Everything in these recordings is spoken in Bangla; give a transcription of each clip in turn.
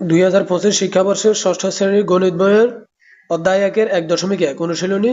দুই হাজার পঁচিশ শিক্ষাবর্ষের ষষ্ঠ শ্রেণির গণিত বইয়ের অধ্যায় একের এক দশমিক এক, অনুশীলনী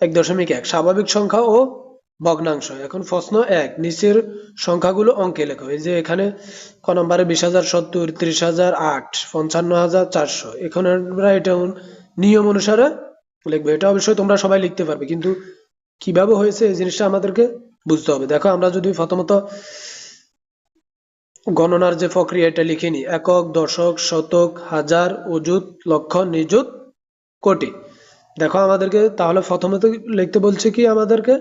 এক দশমিক এক, স্বাভাবিক সংখ্যা ও ভগ্নাংশ। এখন প্রশ্ন এক, নিচের সংখ্যাগুলো অঙ্কে লেখো। এই যে এখানে ক নম্বরে বিশ হাজার, সত্তর, ত্রিশ হাজার, আট, পঞ্চান্ন হাজার চারশো। এখানে আমরা এটা নিয়ম অনুসারে লিখবে। এটা অবশ্যই তোমরা সবাই লিখতে পারবে, কিন্তু কীভাবে হয়েছে এই জিনিসটা আমাদেরকে বুঝতে হবে। দেখো, আমরা যদি প্রথমত গণনার যে প্রক্রিয়া, এটা লিখে নিই একক, দশক, শতক, হাজার, অযুত লক্ষ নিযুত, কোটি। দেখো আমাদেরকে, তাহলে প্রথমত লিখতে বলছে কি আমাদেরকে?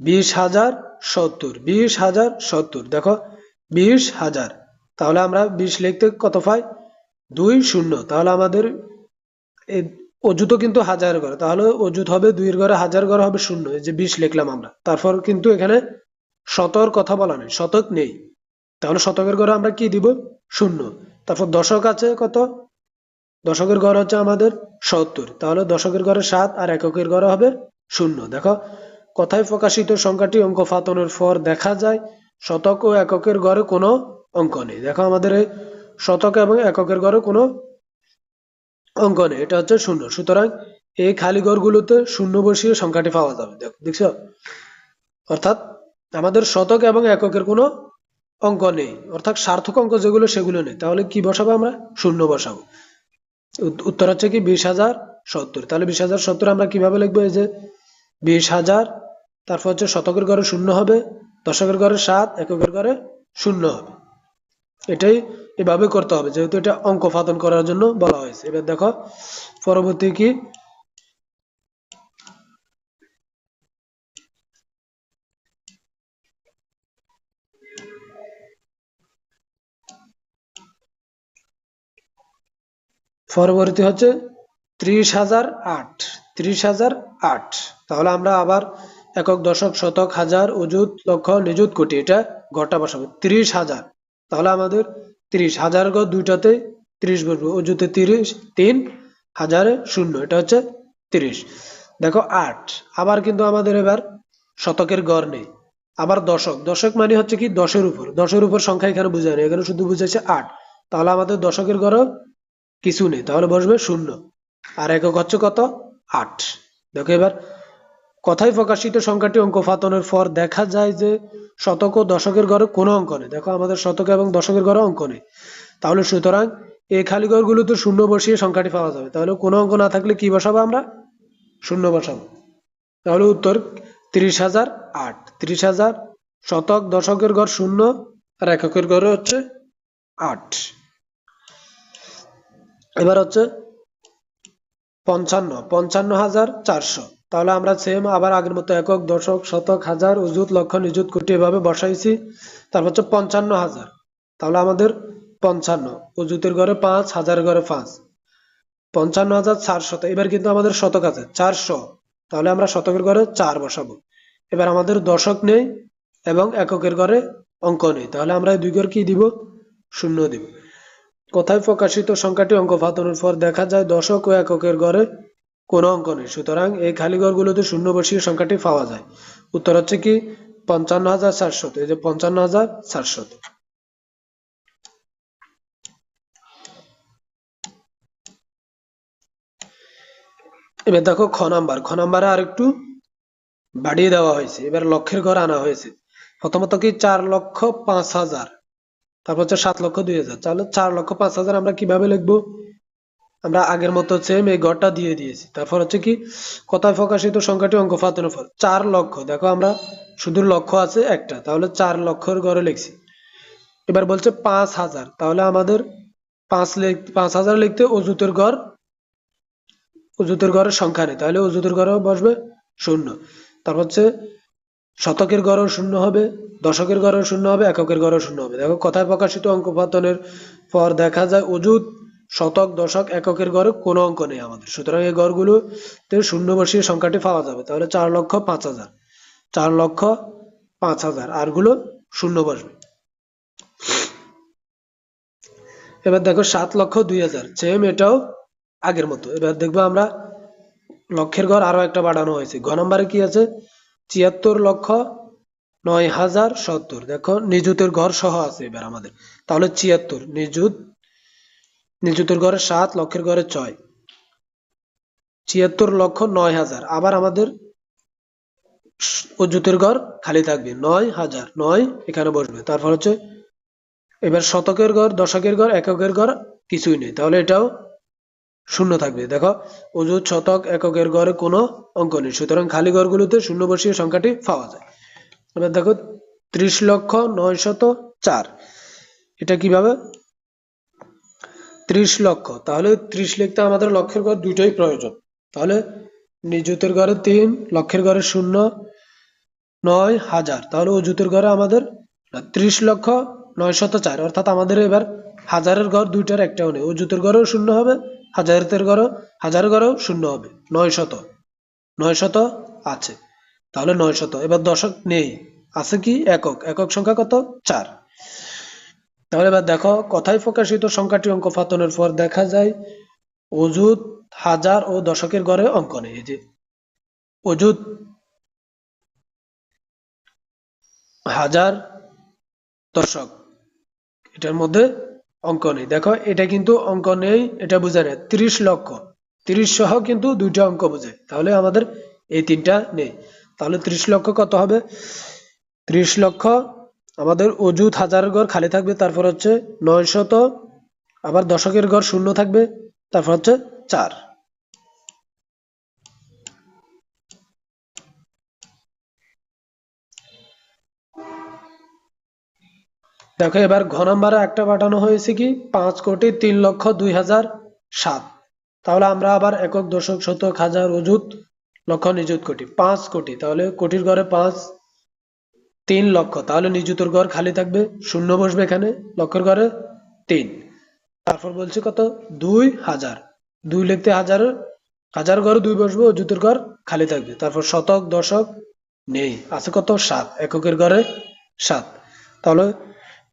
বিশ হাজার সত্তর, বিশ হাজার সত্তর। দেখো, বিশ হাজার। তাহলে আমরা বিশ লিখতে কত পাই? দুই শূন্য। তাহলে আমাদের অযুত কিন্তু হাজার ঘর। তাহলে অযুত হবে দুইয়ের ঘরে হাজার ঘর হবে শূন্য। এই যে বিশ লিখলাম আমরা। তারপর কিন্তু এখানে শতর কথা বলা নেই। শতক নেই। তাহলে শতকের ঘরে আমরা কি দিব? শূন্য। তারপর দশক আছে কত? দশকের ঘর হচ্ছে আমাদের সত্তর। তাহলে দশকের ঘরে সাত আর এককের ঘরে হবে শূন্য। দেখো, কথায় প্রকাশিত সংখ্যাটি অঙ্ক ফাতনের পর দেখা যায়, শতক ও এককের ঘরে কোনো অঙ্ক নেই। দেখো, আমাদের এই শতক এবং এককের ঘরে কোনো অঙ্ক নেই। এটা হচ্ছে শূন্য। সুতরাং এই খালি ঘরগুলোতে শূন্য বসিয়ে সংখ্যাটি পাওয়া যাবে। দেখো, দেখছ? অর্থাৎ আমাদের শতক এবং এককের কোনো অঙ্ক নেই। অর্থাৎ সার্থক অঙ্ক যেগুলো, সেগুলো নেই। তাহলে কি বসাবো আমরা? শূন্য বসাবো। উত্তর হচ্ছে কি বিশ হাজার সত্তর। তাহলে বিশ হাজার সত্তর আমরা কীভাবে লিখব? এই যে বিশ হাজার, তারপর হচ্ছে শতকের ঘরে শূন্য হবে, দশকের ঘরে সাত, এককের ঘরে শূন্য হবে। এটাই এভাবে করতে হবে। যেহেতু এটা অঙ্ক ফাতন করার জন্য বলা হয়েছে। এবার দেখো, পরবর্তী কি? পরবর্তী হচ্ছে ত্রিশ হাজার আট। ত্রিশ হাজার আট। তাহলে আমরা আবার একক, দশক, শতক, হাজার, অযুত, লক্ষ, নিযুত, কোটি, এটা ঘরটা বসাবো। ত্রিশ হাজার। তাহলে আমাদের ত্রিশ হাজার ঘর দুইটাতে ত্রিশ বসবো। অযুতে তিরিশ, তিন, হাজারে শূন্য, এটা হচ্ছে তিরিশ। দেখো আট। আবার কিন্তু আমাদের এবার শতকের গড় নেই। আবার দশক। দশক মানে হচ্ছে কি? দশের উপর। দশের উপর সংখ্যা এখানে বোঝায় না। এখানে শুধু বুঝেছে আট। তাহলে আমাদের দশকের গড়ও কিছু নেই, তাহলে বসবে শূন্য। আর একক হচ্ছে কত? আট। দেখো এবার, কথায় প্রকাশিত সংখ্যাটি অঙ্ক ফাতনের পর দেখা যায় যে শতক ও দশকের ঘরে কোনো অঙ্ক নেই। দেখো, আমাদের শতক এবং দশকের ঘরে অঙ্ক নেই। তাহলে সুতরাং এই খালি ঘরগুলোতে শূন্য বসিয়ে সংখ্যাটি পাওয়া যাবে। তাহলে কোনো অঙ্ক না থাকলে কি বসাবো আমরা? শূন্য বসাবো। তাহলে উত্তর, তিরিশ হাজার আট। তিরিশ হাজার শতক, দশকের ঘর শূন্য, আর এককের ঘরে হচ্ছে আট। এবার হচ্ছে পঞ্চান্ন পঞ্চান্ন হাজার চারশো। তাহলে আমরা সেম আবার আগের মতো একক, দশক, শতক, হাজার অযুত লক্ষ নিযুত, কোটি এভাবে বসাইছি। তারপর হচ্ছে পঞ্চান্ন হাজার। তাহলে আমাদের পঞ্চান্ন অযুতের ঘরে পাঁচ হাজার ঘরে পাঁচ। পঞ্চান্ন হাজার চারশো এবার কিন্তু আমাদের শতক আছে, চারশো। তাহলে আমরা শতকের ঘরে চার বসাবো। এবার আমাদের দশক নেই এবং এককের ঘরে অঙ্ক নেই। তাহলে আমরা দুই ঘর কি দিব, শূন্য দিব। কোথায় প্রকাশিত সংখ্যাটি অঙ্ক ফাতনের পর দেখা যায় দশক ও এককের ঘরে কোনো অঙ্ক নেই। সুতরাং এই খালি ঘরগুলোতে শূন্য বসিয়ে সংখ্যাটি পাওয়া যায়। উত্তর হচ্ছে কি, পঞ্চান্ন হাজার চারশত। এই যে পঞ্চান্ন হাজার চারশত। এবার দেখো খ নাম্বার। খ নাম্বারে আর একটু বাড়িয়ে দেওয়া হয়েছে। এবার লক্ষের ঘর আনা হয়েছে। প্রথমত কি, চার লক্ষ পাঁচ হাজার। তারপর হচ্ছে সাত লক্ষ দুই হাজার। তাহলে চার লক্ষ পাঁচ হাজার আমরা কীভাবে লিখব? আমরা আগের মতো সেম এই ঘরটা দিয়ে দিয়েছি। তারপর হচ্ছে কি, কথায় প্রকাশিত সংখ্যাটি অঙ্ক ফাতনের ফল চার লক্ষ। দেখো আমরা শুধু লক্ষ আছে একটা। তাহলে চার লক্ষের ঘরে লিখছি। এবার বলছে পাঁচ হাজার। তাহলে আমাদের পাঁচ পাঁচ হাজার লিখতে অজুতের ঘর অজুতের ঘরের সংখ্যা নেই। তাহলে অজুতের ঘরেও বসবে শূন্য। তারপর হচ্ছে শতকের গড়ও শূন্য হবে, দশকের গড়ও শূন্য হবে, এককের গড়ও শূন্য হবে। দেখো, কথায় প্রকাশিত অঙ্ক পাতনের পর দেখা যায় অযুত, শতক, দশক, এককের গড়ে কোনো অঙ্ক নেই আমাদের। সুতরাং এই গড়গুলোতে শূন্য বসিয়ে সংখ্যাটি পাওয়া যাবে। তাহলে চার লক্ষ পাঁচ হাজার। চার লক্ষ পাঁচ হাজার। আরগুলো শূন্য বসবে। এবার দেখো, সাত লক্ষ দুই হাজার। সেম এটাও আগের মতো। এবার দেখব আমরা লক্ষের ঘর আরও একটা বাড়ানো হয়েছে। ঘ নম্বরে কি আছে? ছিয়াত্তর লক্ষ নয় হাজার সত্তর। দেখো, নিযুতের ঘর সহ আছে এবার আমাদের। তাহলে ছিয়াত্তর, নিযুত, নিযুতের ঘরে সাত, লক্ষের ঘরে ছয়। ছিয়াত্তর লক্ষ নয় হাজার। আবার আমাদের অজুতের ঘর খালি থাকবে। নয় হাজার, নয় এখানে বসবে। তারপর হচ্ছে, এবার শতকের ঘর, দশকের ঘর, এককের ঘর, কিছুই নেই। তাহলে এটাও শূন্য থাকবে। দেখো অজুত শতক এককের ঘরে কোনো অঙ্ক নেই। সুতরাং খালি ঘরগুলোতে শূন্য বসিয়ে সংখ্যাটি পাওয়া যায়। এবার দেখো, ত্রিশ লক্ষ নয় শত চার। এটা কীভাবে? ত্রিশ লক্ষ। তাহলে ত্রিশ লিখতে আমাদের লক্ষের ঘর দুইটাই প্রয়োজন। তাহলে নিযুতের ঘরে তিন, লক্ষের ঘরে শূন্য, নয় হাজার। তাহলে অজুতের ঘরে আমাদের ত্রিশ লক্ষ নয় শত চার। অর্থাৎ আমাদের এবার হাজারের ঘর দুইটার একটাও নেই। অজুতের ঘরেও শূন্য হবে হাজারের ঘরও হাজারের ঘরেও শূন্য হবে। নয় শত। নয় শত আছে। তাহলে নয় শত। এবার দশক নেই। আছে কি একক? একক সংখ্যা কত? চার। তাহলে এবার দেখো, কথায় প্রকাশিত সংখ্যাটি অঙ্ক ফাতনের পর দেখা যায় অজুত হাজার ও দশকের গড়ে অঙ্ক নেই। এই যে অজুত হাজার দশক। এটার মধ্যে অঙ্ক নেই। দেখো, এটা কিন্তু অঙ্ক নেই, এটা বোঝা নেই ত্রিশ লক্ষ। ত্রিশ সহ কিন্তু দুইটা অঙ্ক বোঝায়। তাহলে আমাদের এই তিনটা নেই। তাহলে ত্রিশ লক্ষ কত হবে? ত্রিশ লক্ষ, আমাদের অজুত হাজার ঘর খালি থাকবে, তারপর হচ্ছে নয় শত আবার দশকের ঘর শূন্য থাকবে, তারপর হচ্ছে চার। দেখো, এবার ঘ নাম্বারে একটা পাঠানো হয়েছে কি? পাঁচ কোটি তিন লক্ষ দুই হাজার সাত। তাহলে আমরা আবার একক দশক শতক হাজার অজুত লক্ষ নিযুত কোটি। পাঁচ কোটি, তাহলে কোটির ঘরে পাঁচ, তিন লক্ষ। তাহলে নিযুতর ঘর খালি থাকবে, শূন্য বসবে এখানে লক্ষের ঘরে তিন। তারপর বলছে কত? দুই হাজার। দুই লিখতে হাজার হাজার ঘরে দুই বসবে অজুতের ঘর খালি থাকবে। তারপর শতক, দশক নেই, আছে কত? সাত, এককের ঘরে সাত। তাহলে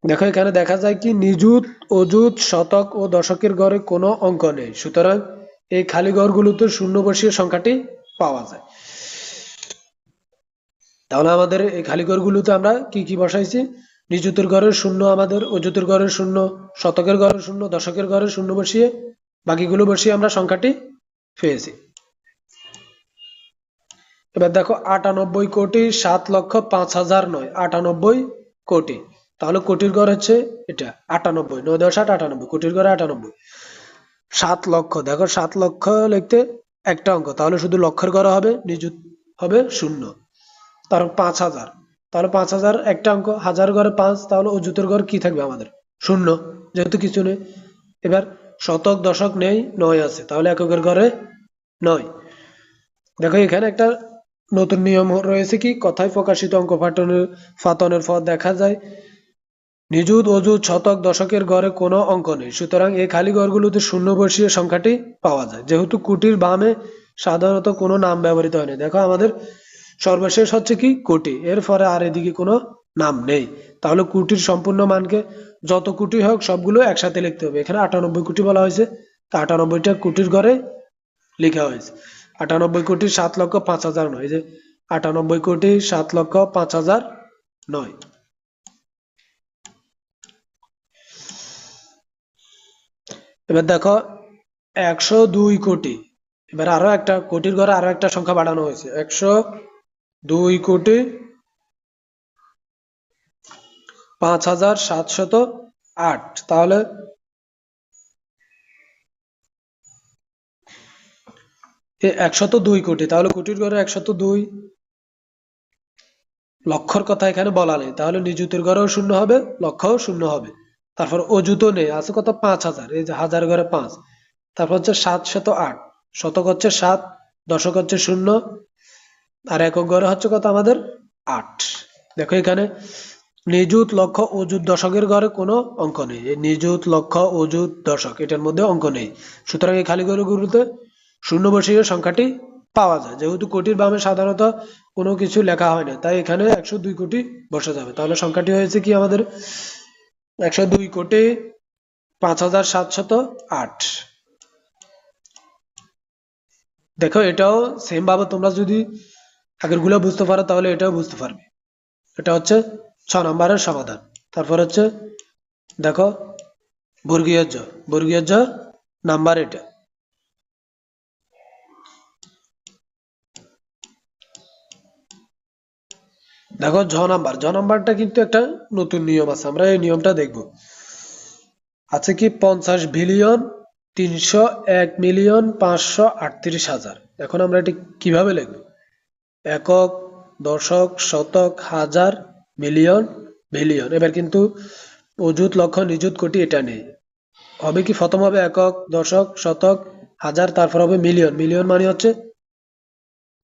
দেখো, এখানে দেখা যায় কি, নিযুত, অযুত, শতক ও দশকের ঘরে কোনো অঙ্ক নেই। সুতরাং এই খালি ঘরগুলোতে শূন্য বসিয়ে সংখ্যাটি পাওয়া যায়। তাহলে আমাদের এই খালি ঘরগুলোতে আমরা কি কি বসাইছি? নিযুতের ঘরের শূন্য আমাদের, অযুতের ঘরের শূন্য, শতকের ঘরের শূন্য, দশকের ঘরের শূন্য বসিয়ে বাকিগুলো বসিয়ে আমরা সংখ্যাটি পেয়েছি। এবার দেখো, আটানব্বই কোটি সাত লক্ষ পাঁচ হাজার নয়, আটানব্বই কোটি। তাহলে কোটির ঘর হচ্ছে এটা, আটানব্বই, নয় দশ আট আটানব্বই, কোটির ঘরে আটানব্বই। সাত লক্ষ, দেখো সাত লক্ষ লিখতে একটা অঙ্ক, তাহলে শুধু লক্ষের ঘরে হবে, নিযুত হবে শূন্য। তারপর পাঁচ হাজার, তাহলে পাঁচ হাজার একটা অঙ্ক, হাজার ঘরে পাঁচ, তাহলে অজুতের ঘর কি থাকবে আমাদের? শূন্য, যেহেতু কিছু নেই। এবার শতক, দশক নেই, নয় আছে, তাহলে এককের ঘরে নয়। দেখো এখানে একটা নতুন নিয়ম রয়েছে কি, কথায় প্রকাশিত অঙ্ক ফাটনের, ফাতনের পর দেখা যায়। নিযুত অযুত শতক দশকের গড়ে কোনো অঙ্ক নেই। সুতরাং এই খালি গড়গুলোতে শূন্য সংখ্যাটি পাওয়া যায়। যেহেতু কুটির বামে সাধারণত কোনো নাম ব্যবহৃত হয়নি দেখো, আমাদের সর্বশেষ হচ্ছে কি? কোটি। পরে আর এদিকে কোনো নাম নেই। তাহলে কুটির সম্পূর্ণ মানকে যত কোটি হোক, সবগুলো একসাথে লিখতে হবে। এখানে আটানব্বই কোটি বলা হয়েছে। তা আটানব্বইটা কোটির ঘরে লেখা হয়েছে। আটানব্বই কোটি সাত লক্ষ পাঁচ হাজার নয়। যে আটানব্বই কোটি সাত লক্ষ পাঁচ হাজার নয়। এবার দেখো, একশো দুই কোটি। এবার আরও একটা, কোটির ঘরে আরও একটা সংখ্যা বাড়ানো হয়েছে। একশো দুই কোটি পাঁচ হাজার সাতশত আট। তাহলে একশত দুই কোটি। তাহলে কোটির ঘরে একশত দুই লক্ষর কথা এখানে বলা নেই। তাহলে নিযুতের ঘরেও শূন্য হবে, লক্ষও শূন্য হবে। তারপর অজুতো নেই, আছে কত? পাঁচ হাজার, এই যে হাজার ঘরে পাঁচ। তারপর হচ্ছে সাত শত আট, শতক হচ্ছে সাত, দশক হচ্ছে শূন্য, আর একক ঘরে হচ্ছে কত আমাদের? আট। দেখো এখানে, নিযুত, লক্ষ, অযুত, দশকের ঘরে কোনো অঙ্ক নেই। নিযুত, লক্ষ, অযুত, দশক, এটার মধ্যে অঙ্ক নেই। সুতরাং এই খালি ঘরগুলোতে শূন্য বসিয়ে সংখ্যাটি পাওয়া যায়। যেহেতু কোটির বামে সাধারণত কোনো কিছু লেখা হয় না, তাই এখানে একশো দুই কোটি বসে যাবে। তাহলে সংখ্যাটি হয়েছে কি আমাদের? একশো দুই কোটি পাঁচ হাজার সাতশত আট। দেখো, এটাও সেম ভাবে তোমরা যদি আগেরগুলো বুঝতে পারো, তাহলে এটাও বুঝতে পারবে। এটা হচ্ছে ছ নম্বরের সমাধান। তারপর হচ্ছে, দেখো বর্গীয় জ বর্গীয় জ নাম্বার এটা। দেখো, ঝ নাম্বার। ঝ নাম্বারটা কিন্তু একটা নতুন নিয়ম আছে, আমরা এই নিয়মটা দেখব। আছে কি, পঞ্চাশ বিলিয়ন তিনশো এক মিলিয়ন পাঁচশো আটত্রিশ হাজার। এখন আমরা এটি কীভাবে লিখব? একক, দশক, শতক, হাজার, মিলিয়ন, বিলিয়ন। এবার কিন্তু অযুত লক্ষ নিযুত, কোটি, এটা নেই। হবে কি, প্রথম হবে একক, দশক, শতক, হাজার, তারপর হবে মিলিয়ন। মিলিয়ন মানে হচ্ছে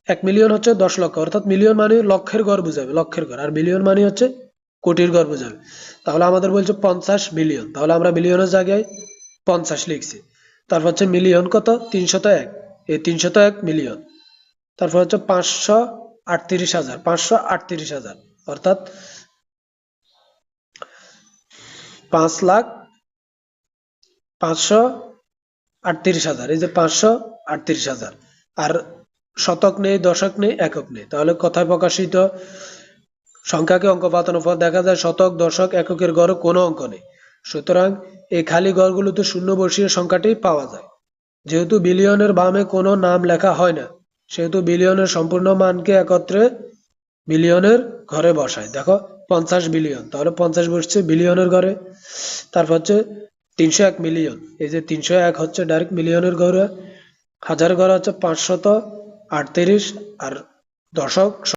এক মিলিয়ন হচ্ছে দশ লক্ষ, অর্থাৎ মিলিয়ন মানে লক্ষের ঘর বোঝাবে, লক্ষের ঘর। আর বিলিয়ন মানে হচ্ছে কোটির ঘর বোঝাবে। তাহলে আমাদের বলছে পঞ্চাশ মিলিয়ন তাহলে আমরা মিলিয়নের জায়গায় পঞ্চাশ লিখছি। তারপর হচ্ছে মিলিয়ন কত? তিনশত এক। এই তিনশত এক মিলিয়ন তারপর হচ্ছে পাঁচশো আটত্রিশ হাজার, পাঁচশো আটত্রিশ হাজার, অর্থাৎ পাঁচ লাখ পাঁচশো আটত্রিশ হাজার, এই যে পাঁচশো আটত্রিশ হাজার। আর শতক নেই, দশক নেই, একক নেই। তাহলে কথায় প্রকাশিত সংখ্যাকে অঙ্ক পাতানোর পর দেখা যায় শতক, দশক, এককের গড় কোনো অঙ্ক নেই। সুতরাং এই খালি গড়গুলোতে শূন্য বসিয়ে সংখ্যাটি পাওয়া যায়। যেহেতু বিলিয়নের বামে কোনো নাম লেখা হয় না, সেহেতু বিলিয়নের সম্পূর্ণ মানকে একত্রে বিলিয়নের ঘরে বসায়। দেখো, পঞ্চাশ বিলিয়ন। তাহলে পঞ্চাশ বসছে বিলিয়নের ঘরে। তারপর হচ্ছে তিনশো এক মিলিয়ন। এই যে তিনশো এক হচ্ছে ডাইরেক্ট মিলিয়নের ঘরে। হাজার ঘর হচ্ছে পাঁচশত আটত্রিশ আর দশক